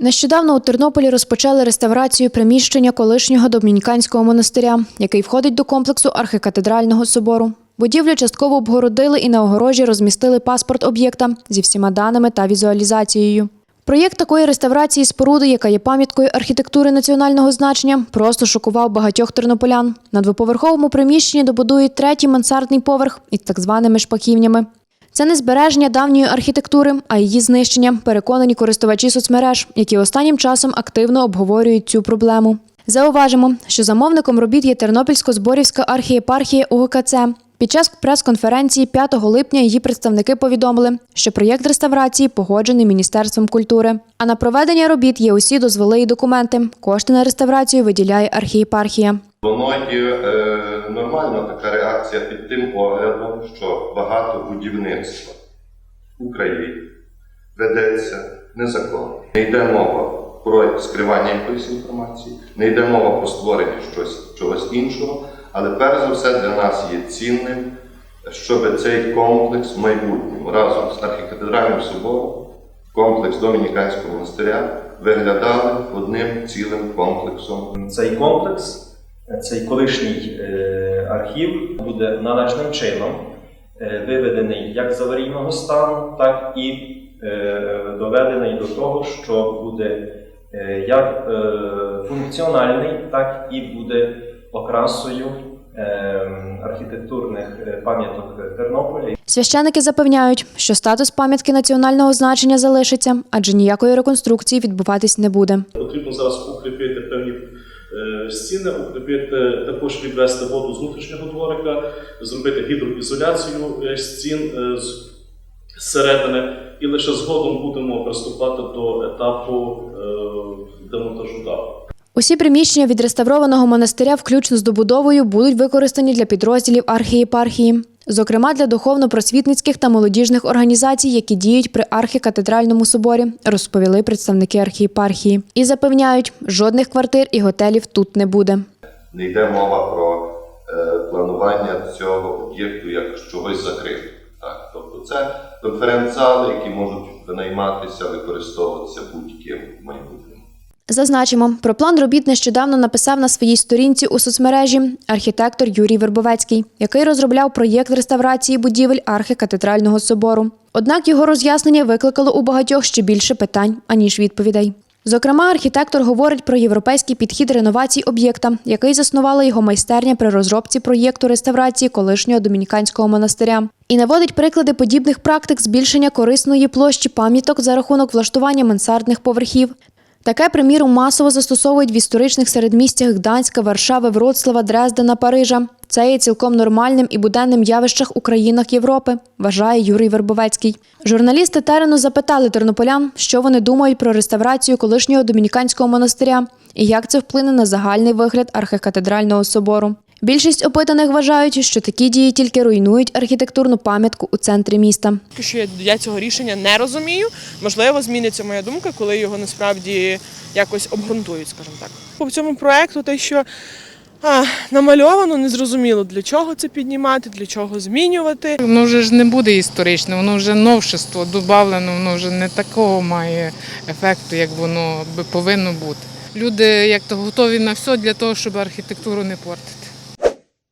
Нещодавно у Тернополі розпочали реставрацію приміщення колишнього домініканського монастиря, який входить до комплексу архикатедрального собору. Будівлю частково обгородили і на огорожі розмістили паспорт об'єкта зі всіма даними та візуалізацією. Проєкт такої реставрації споруди, яка є пам'яткою архітектури національного значення, просто шокував багатьох тернополян. На двоповерховому приміщенні добудують третій мансардний поверх із так званими шпаківнями. Це не збереження давньої архітектури, а її знищення, переконані користувачі соцмереж, які останнім часом активно обговорюють цю проблему. Зауважимо, що замовником робіт є Тернопільсько-Зборівська архієпархія УГКЦ. Під час прес-конференції 5 липня її представники повідомили, що проєкт реставрації погоджений Міністерством культури. А на проведення робіт є усі дозволи і документи. Кошти на реставрацію виділяє архієпархія. Воно є е, нормальна така реакція під тим оглядом, що багато будівництва в Україні ведеться незаконно. Не йде мова про скривання якоїсь інформації, не йде мова про створення щось, чогось іншого, але перш за все для нас є цінним, щоб цей комплекс в майбутньому разом з архікатедральним собором, комплекс Домініканського монастиря виглядали одним цілим комплексом. Цей комплекс, цей колишній е, архів буде належним чином е, виведений як з аварійного стану, так і е, доведений до того, що буде як функціональний, так і буде окрасою архітектурних пам'яток Тернополя. Священики запевняють, що статус пам'ятки національного значення залишиться, адже ніякої реконструкції відбуватись не буде. Потрібно зараз укріпити стіни, укріпити також відвести воду з внутрішнього дворика, зробити гідроізоляцію е, стін е, зсередини, і лише згодом будемо приступати до етапу е, демонтажу даху. Усі приміщення відреставрованого монастиря, включно з добудовою, будуть використані для підрозділів архієпархії, зокрема для духовно-просвітницьких та молодіжних організацій, які діють при архікатедральному соборі, розповіли представники архієпархії. І запевняють, жодних квартир і готелів тут не буде. Не йде мова про е, планування цього об'єкту як чогось закритого. Так, тобто це конференц-зали, які можуть винайматися, використовуватися будь-ким в майбутньому. Зазначимо, про план робіт нещодавно написав на своїй сторінці у соцмережі архітектор Юрій Вербовецький, який розробляв проєкт реставрації будівель архікатедрального собору. Однак його роз'яснення викликало у багатьох ще більше питань, аніж відповідей. Зокрема, архітектор говорить про європейський підхід реновацій об'єкта, який заснувала його майстерня при розробці проєкту реставрації колишнього домініканського монастиря, і наводить приклади подібних практик збільшення корисної площі пам'яток за рахунок влаштування мансардних поверхів. Таке, приміру, масово застосовують в історичних середмістях Гданська, Варшави, Вроцлава, Дрездена, Парижа. Це є цілком нормальним і буденним явищах у країнах Європи, вважає Юрій Вербовецький. Журналісти терену запитали тернополян, що вони думають про реставрацію колишнього домініканського монастиря і як це вплине на загальний вигляд архикатедрального собору. Більшість опитаних вважають, що такі дії тільки руйнують архітектурну пам'ятку у центрі міста. Що я- я цього рішення не розумію. Можливо, зміниться моя думка, коли його насправді якось обґрунтують, скажімо так. По цьому проекту те, що а, намальовано, незрозуміло для чого це піднімати, для чого змінювати. Воно вже ж не буде історичне, воно вже новшество додавлено, воно вже не такого має ефекту, як воно би повинно бути. Люди як то готові на все для того, щоб архітектуру не портити.